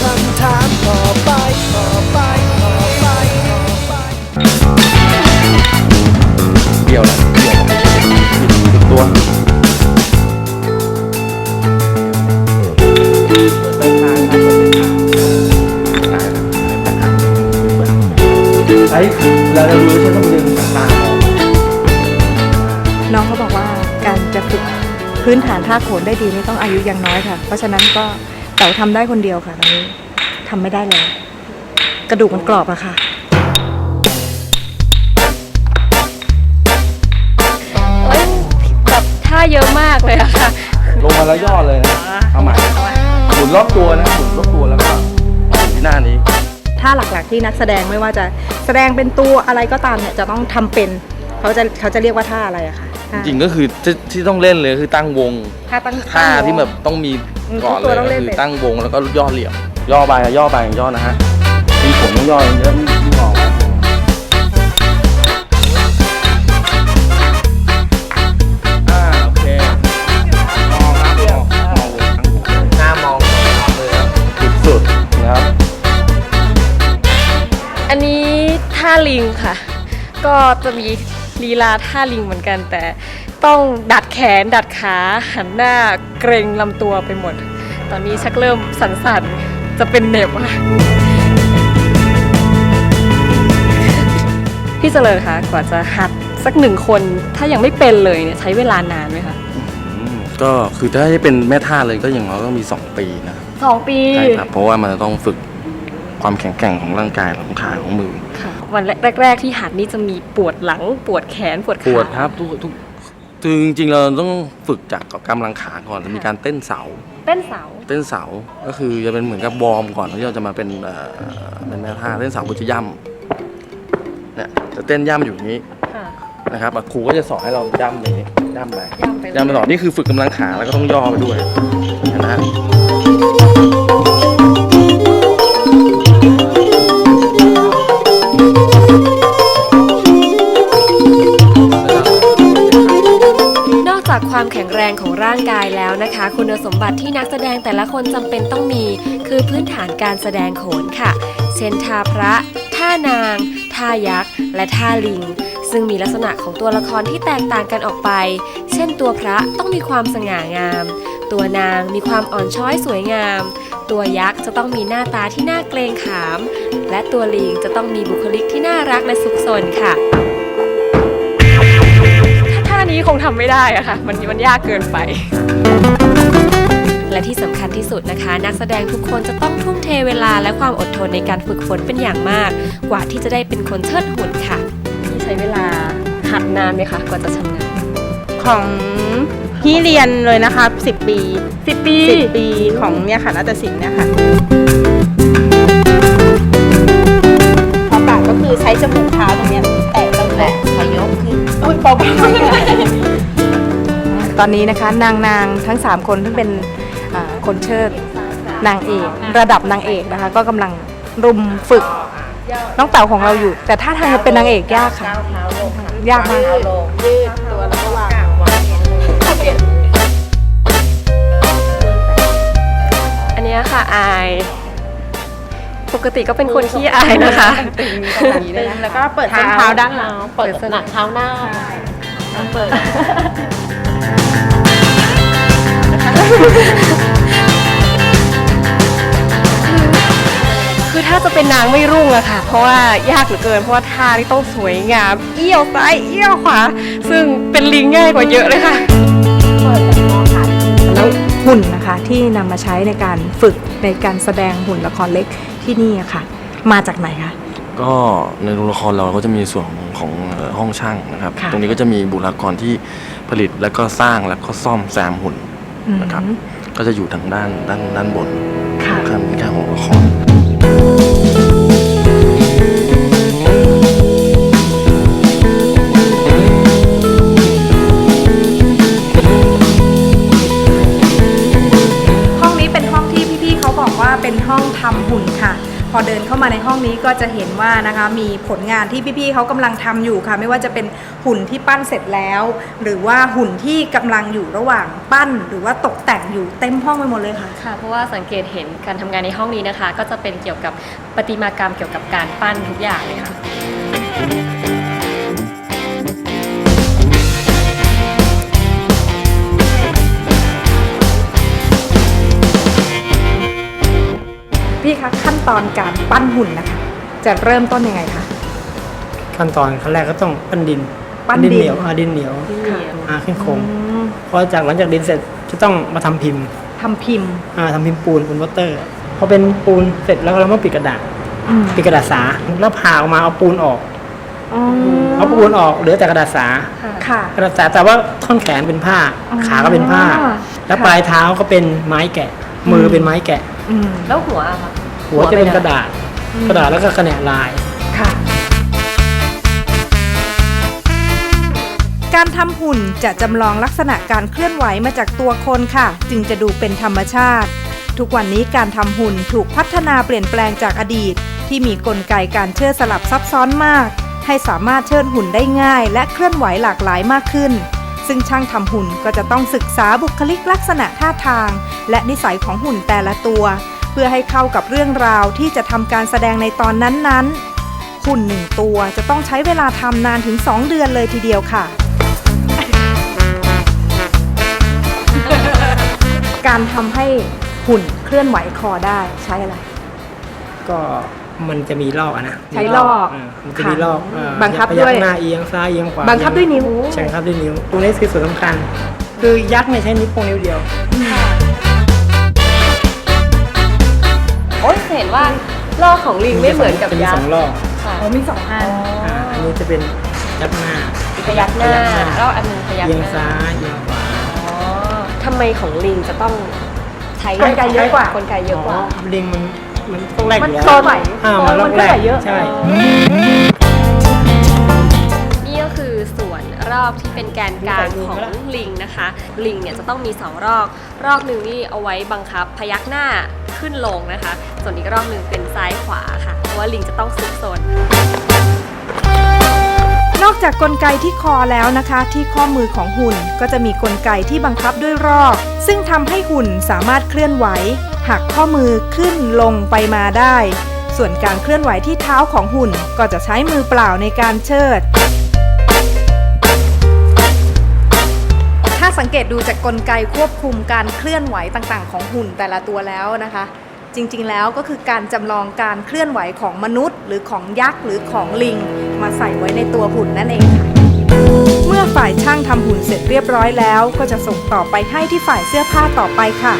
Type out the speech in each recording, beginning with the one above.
คำถามต่อไปต่อไปต่อไปต่อไปเดี่ยวละเดี่ยวติดตัวใช้เราจะรู้ใช้ต้องดึงตาน้องเขาบอกว่าการจะฝึกพื้นฐานท่าโขนได้ดีนี่ต้องอายุยังน้อยค่ะ เพราะฉะนั้นก็ เต๋าทำได้คนเดียวค่ะตอนนี้ทำไม่ได้เลย กระดูกมันกรอบอะค่ะเอ้ยแบบท่าเยอะมากเลยอะค่ะ ลงมาแล้วย่อเลยนะเอาใหม่หมุนรอบตัวนะหมุนรอบตัวแล้วก็ที่หน้านี้ท่าหลักๆที่นักแสดงไม่ว่าจะแสดงเป็นตัวอะไรก็ตามเนี่ยจะต้องทำเป็นเขาจะเขาจะเรียกว่าท่าอะไรอะค่ะท่า จริงๆก็คือที่ที่ต้องเล่นเลยคือตั้งวงท่าตั้ง ท่าที่แบบต้องมีอืมก่อนทุกเลตัวยต้องก็เล่นคือเป็น ตั้งวงแล้วก็ย่อเหลี่ยมย่อไปอะย่อไปย่อนะฮะมีผมต้องย่อเยอะๆที่มองอ่าโอเคมองครับมองมองหน้ามองเลยครับสุดๆนะครับอันนี้ท่าลิงค่ะ ก็จะมี ลีลาท่าลิงเหมือนกัน แต่ต้องดัดแขนดัดขาหันหน้าเกรงลำตัวไปหมด ตอนนี้ชักเริ่มสั่นๆ จะเป็นเหน็บอะพี่เจริญคะกว่าจะหัดสักหนึ่งคนถ้ายังไม่เป็นเลยเนี่ยใช้เวลานานไหมคะอืมก็คือถ้าให้เป็นแม่ท่าเลยก็อย่างน้อยต้องมี 2 ปีนะครับสองปีใช่ครับเพราะว่ามันจะต้องฝึกความแข็งแกร่งของร่างกายของขาของมือค่ะ วันแรก ๆ ที่หัดนี่จะมีปวดหลังปวดแขนปวดขาปวดครับทุกทุกคือจริงๆเราต้องฝึกจากกำลังขาก่อนมีการเต้นเสา เต้นเสา เต้นเสาก็คือจะเป็นเหมือนกับวอร์มก่อนที่เราจะมาเป็นเอ่อเป็นแม่ท่าเต้นเสาบุจะย่ำเนี่ยจะเต้นย่ำอยู่อย่างนี้ค่ะนะครับอะครูก็จะสอนให้เราย่ำอย่างนี้ย่ำไปย่ำไปย่ำไปต่อนี่คือฝึกกำลังขาแล้วก็ต้องย่อไปด้วยนะ คะคุณสมบัติที่นักแสดงแต่ละคนจำเป็นต้องมี คือพื้นฐานการแสดงโขนค่ะ เช่นท่าพระ ท่านาง ท่ายักษ์ และท่าลิง ซึ่งมีลักษณะของตัวละครที่แตกต่างกันออกไป เช่นตัวพระต้องมีความสง่างาม ตัวนางมีความอ่อนช้อยสวยงาม ตัวยักษ์จะต้องมีหน้าตาที่น่าเกรงขาม และตัวลิงจะต้องมีบุคลิกที่น่ารักและสุขสนค่ะท่านี้คงทำไม่ได้อะค่ะ มันมันยากเกินไป ที่สำคัญที่สุดนะคะ นักแสดงทุกคนจะต้องทุ่มเทเวลาและความอดทนในการฝึกฝนเป็นอย่างมาก กว่าที่จะได้เป็นคนเชิดหุ่นค่ะพี่ใช้เวลาหัดนานไหมคะกว่าจะชำนาญของที่เรียนเลยนะคะ 10 ปีสิบปี 10 ปีของเนี่ยค่ะนาฏศิลป์เนี่ยค่ะพอปากก็คือใช้จมูกเท้าตรงเนี้ยแตะตรงแตะพอยกขึ้นอุ้ยเบาตอนนี้นะคะนางนางๆทั้ง 3 คนที่เป็นอ่า คนเชิดนางเอกระดับนางเอกนะคะ ก็กำลังรุมฝึกน้องเต่าของเราอยู่ แต่ถ้าทางจะเป็นนางเอกยากค่ะ ยากมากลงยืดตัวแล้วก็วางวางอันเนี้ยค่ะอายปกติก็เป็นคนขี้อายนะคะตึงแล้วก็เปิดส้นเท้าด้านหลังเปิดสนักเท้าหน้าเปิด ถ้าจะเป็นนางไม่รุ่งอะค่ะ เพราะว่ายากเหลือเกิน เพราะว่าท่านี่ต้องสวยงาม เอี้ยวซ้ายเอี้ยวขวา ซึ่งเป็นลิงง่ายกว่าเยอะเลยค่ะ แล้วหุ่นนะคะที่นำมาใช้ในการฝึกในการแสดงหุ่นละครเล็กที่นี่อะค่ะ มาจากไหนคะ ก็ในโรงละครเราก็จะมีส่วนของของเอ่อห้องช่างนะครับ ค่ะ ตรงนี้ก็จะมีบุคลากรที่ผลิตแล้วก็สร้างแล้วก็ซ่อมแซมหุ่นนะครับอืมก็จะอยู่ทางด้านด้านด้านบนค่ะ ข้างข้างของละคร ทำหุ่นค่ะ พอเดินเข้ามาในห้องนี้ก็จะเห็นว่านะคะมีผลงานที่พี่ๆเขากำลังทำอยู่ค่ะ ไม่ว่าจะเป็นหุ่นที่ปั้นเสร็จแล้ว หรือว่าหุ่นที่กำลังอยู่ระหว่างปั้น หรือว่าตกแต่งอยู่เต็มห้องไปหมดเลยค่ะ ค่ะ เพราะว่าสังเกตเห็นการทำงานในห้องนี้นะคะ ก็จะเป็นเกี่ยวกับประติมากรรมเกี่ยวกับการปั้นทุกอย่างเลยค่ะ ตอนการปั้นหุ่นนะคะ จะเริ่มต้นยังไงคะ ขั้นตอนขั้นแรกก็ต้องปั้นดินปั้นดิน เหนียวอ่าดินเหนียวอ่าขึ้นโครงพอจากหลังจากดินเสร็จจะต้องมาทำพิมพ์ทำพิมพ์อ่าทำพิมพ์ปูนปูนวอเตอร์พอเป็นปูนเสร็จแล้วเรามาปิดกระดาษอืมปิดกระดาษสาแล้วผ่าออกมาเอาปูนออกอ๋อเอาปูนออกเหลือแต่กระดาษสา ค่ะ กระดาษสาแต่ว่าท่อนแขนเป็นผ้าอ๋อขาก็เป็นผ้า แล้วค่ะ ปลายเท้าก็เป็นไม้แกะ มือเป็นไม้แกะ อืมแล้วหัวอะคะ หัวจะเป็นกระดาษ กระดาษแล้วก็กระแหนกลาย ค่ะ การทำหุ่นจะจำลองลักษณะการเคลื่อนไหวมาจากตัวคนค่ะ จึงจะดูเป็นธรรมชาติ ทุกวันนี้การทำหุ่นถูกพัฒนาเปลี่ยนแปลงจากอดีต ที่มีกลไกการเชิดสลับซับซ้อนมาก ให้สามารถเชิดหุ่นได้ง่าย และเคลื่อนไหวหลากหลายมากขึ้นซึ่งช่างทำหุ่นก็จะต้องศึกษาบุคลิกลักษณะท่าทาง และนิสัยของหุ่นแต่ละตัว เพื่อให้เข้ากับเรื่องราวที่จะทำการแสดงในตอนนั้นๆ หุ่นหนึ่งตัวจะต้องใช้เวลาทำนานถึง 2 เดือนเลยทีเดียวค่ะ การทำให้หุ่นเคลื่อนไหวคอได้ใช้อะไร ก็มันจะมีลอกอะนะใช้ลอกามันจะมีลอกเอ่อบังคับพด้วยกหน้าเอียงซ้ายเอียงขวาบังคับด้วยนิ้ว ใช่ครับด้วยนิ้วตรงนี้คือส่วนสำคัญ คือยักษ์เนี่ยใช้นิ้วโป้งนิ้วเดียว โอ้ยเห็นว่าลอกของลิงไม่เหมือนกับจะมียัสกองษ์ลอกค่ะอ๋อมีสองอัน อ่าอันนี้จะเป็นยักษ์หน้าพยักหน้าแล้วอันหนึงพยักเอียงหน้าซ้ายเอียงขวาอ๋อทำไมของลิงจะต้องใช้กลไกเยอะกว่า กลไกเยอะกว่า ลิงมันมันต้องแรกมันอยู่แล้วโตไหว อ่ามันมัต้อนงก็แรกไหวเยอะ ใช่ รอบที่เป็นแกนกลางของลิงนะคะ ลิงเนี่ยจะต้องมี 2 รอก รอกหนึ่งนี่เอาไว้บังคับพยักหน้าขึ้นลงนะคะ ส่วนอีกรอกหนึ่งเป็นซ้ายขวาค่ะ เพราะว่าลิงจะต้องซุกซนนอกจากกลไกที่คอแล้วนะคะ ที่ข้อมือของหุ่นก็จะมีกลไกที่บังคับด้วยรอก ซึ่งทำให้หุ่นสามารถเคลื่อนไหวหักข้อมือขึ้นลงไปมาได้ ส่วนการเคลื่อนไหวที่เท้าของหุ่นก็จะใช้มือเปล่าในการเชิด สังเกตดูจากกลไกควบคุมการเคลื่อนไหวต่างๆ ของหุ่นแต่ละตัวแล้วนะคะ จริงๆแล้วก็คือการจำลองการเคลื่อนไหวของมนุษย์ หรือของยักษ์หรือของลิง มาใส่ไว้ในตัวหุ่นนั่นเองค่ะเมื่อฝ่ายช่างทำหุ่นเสร็จเรียบร้อยแล้ว ก็จะส่งต่อไปให้ที่ฝ่ายเสื้อผ้าต่อไปค่ะ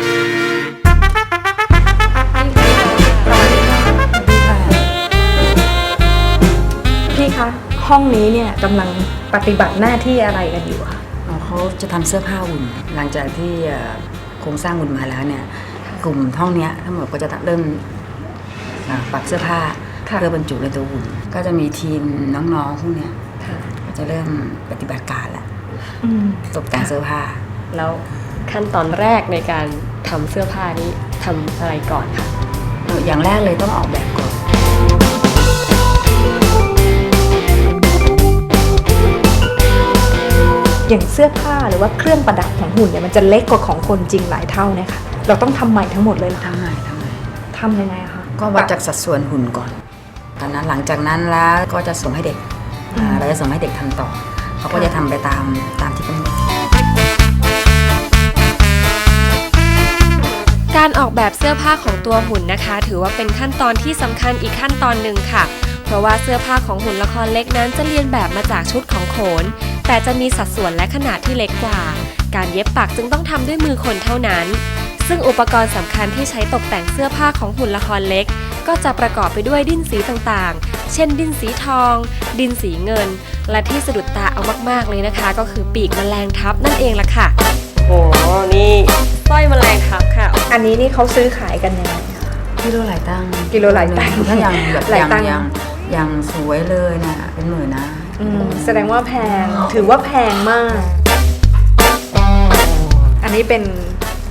พี่คะห้องนี้เนี่ยกำลังปฏิบัติหน้าที่อะไรกันอยู่คะ เขาจะทำเสื้อผ้าหุ่น หลังจากที่เอ่อโครงสร้างหุ่นมาแล้วเนี่ยกลุ่มห้องเนี้ยทั้งหมดก็จะเริ่มอ่าปรับเสื้อผ้าค่ะเพื่อบรรจุในตัวหุ่น ก็จะมีทีมน้องๆพวกเนี้ยก็จะเริ่มปฏิบัติการแล้วอืมตกแต่งเสื้อผ้า แล้วขั้นตอนแรกในการทำเสื้อผ้านี้ทำอะไรก่อนคะอย่างแรกเลยต้องออกแบบก่อน อย่างเสื้อผ้าหรือว่าเครื่องประดับของหุ่นเนี่ยมันจะเล็กกว่าของคนจริงหลายเท่านะคะเราต้องทำใหม่ทั้งหมดเลยเหรอคะทำไงทำไงทำยังไงคะก็วัดจากสัดส่วนหุ่นก่อนตอนนั้นหลังจากนั้นแล้วก็จะส่งให้เด็กอ่าเราจะส่งให้เด็กทำต่อเขาก็จะทำไปตามตามที่กำหนดการออกแบบเสื้อผ้าของตัวหุ่นนะคะ ถือว่าเป็นขั้นตอนที่สำคัญอีกขั้นตอนหนึ่งค่ะ เพราะว่าเสื้อผ้าของหุ่นละครเล็กนั้นจะเรียนแบบมาจากชุดของโขน แต่จะมีสัดส่วนและขนาดที่เล็กกว่า การเย็บปักจึงต้องทำด้วยมือคนเท่านั้น ซึ่งอุปกรณ์สำคัญที่ใช้ตกแต่งเสื้อผ้าของหุ่นละครเล็ก ก็จะประกอบไปด้วยดิ้นสีต่างๆ เช่น ดิ้นสีทอง ดินสีเงิน และที่สะดุดตาเอามากๆเลยนะคะ ก็คือปีกแมลงทับนั่นเองล่ะค่ะ โอ้นี่สร้อยแมลงทับค่ะ อันนี้นี่เขาซื้อขายกันยังไงคะกิโลหลายตังค์กิโลหลายตังค์ถ้าอย่างแบบหลาอยย่างตังค์อย่างอย่างสวยเลยเนี่ยเป็นหมื่นนะ อืมแสดงว่าแพงถือว่าแพงมาก อันนี้เป็น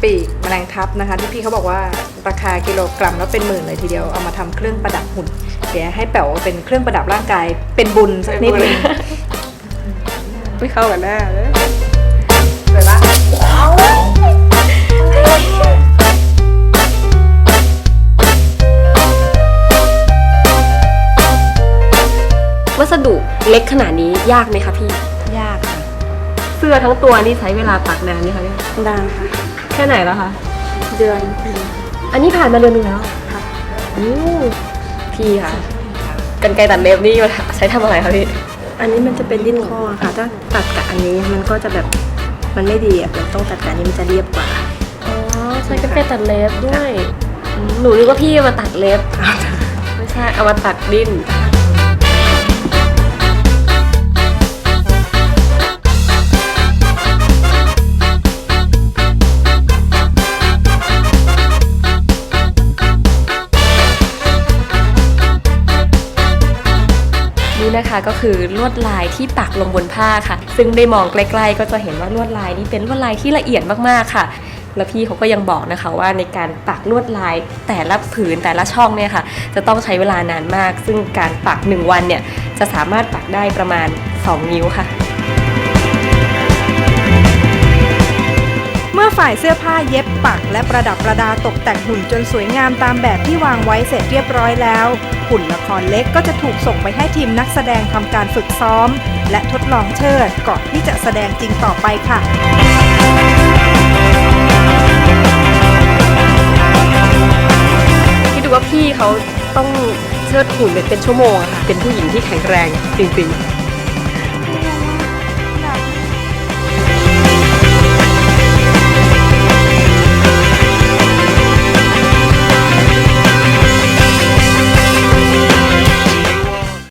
ปีกแมลงทับนะคะ ที่พี่เขาบอกว่าราคากิโลกรัมแล้วเป็นหมื่นเลยทีเดียวเอามาทำเครื่องประดับหุ่นเดี๋ยวให้แป๋วเป็นเครื่องประดับร่างกายเป็นบุญสักนิดนึง ไม่เข้ากันหน้าเลย สดุเล็กขนาดนี้ยากไหมคะพี่ ยากค่ะเสื้อทั้งตัวนี่ใช้เวลาปักนานไหมคะเนี่ยนานค่ะ แค่ไหนแล้วคะ เดือนอันนี้ผ่านมาเดือนหนึงแล้วค่ะ อู้พี่ค่ะกันไกรตัดเล็บนี่ใช้ทำอะไรคะพี่ อันนี้มันจะเป็นดิ้นข้อค่ะ ถ้าตัดกับอันนี้มันก็จะแบบมันไม่ดีอะเราต้องตัดกับอันนี้มันจะเรียบกว่า อ๋อใช้กันไกรตัดเล็บด้วยอืมหนูนึกว่าพี่เอามาตัดเล็บ ไม่ใช่เอามาตัดดิ้นนี่ นะคะ ก็คือลวดลายที่ปักลงบนผ้าค่ะ ซึ่งได้มองใกล้ๆ ก็จะเห็นว่าลวดลายนี้เป็นลวดลายที่ละเอียดมากๆค่ะแล้วพี่เขาก็ยังบอกนะคะว่าในการปักลวดลายแต่ละผืนแต่ละช่องเนี่ยค่ะ จะต้องใช้เวลานานมาก ซึ่งการปัก 1 วันเนี่ยจะสามารถปักได้ประมาณ 2 นิ้วค่ะ เมื่อฝ่ายเสื้อผ้าเย็บปัก และประดับประดาตกแต่งหุ่นจนสวยงามตามแบบที่วางไว้เสร็จเรียบร้อยแล้ว หุ่นละครเล็กก็จะถูกส่งไปให้ทีมนักแสดงทำการฝึกซ้อม และทดลองเชิดก่อนที่จะแสดงจริงต่อไปค่ะคิดดูว่าพี่เขาต้องเชิดหุ่นเป็นชั่วโมงอะค่ะเป็นผู้หญิงที่แข็งแรงจริงๆ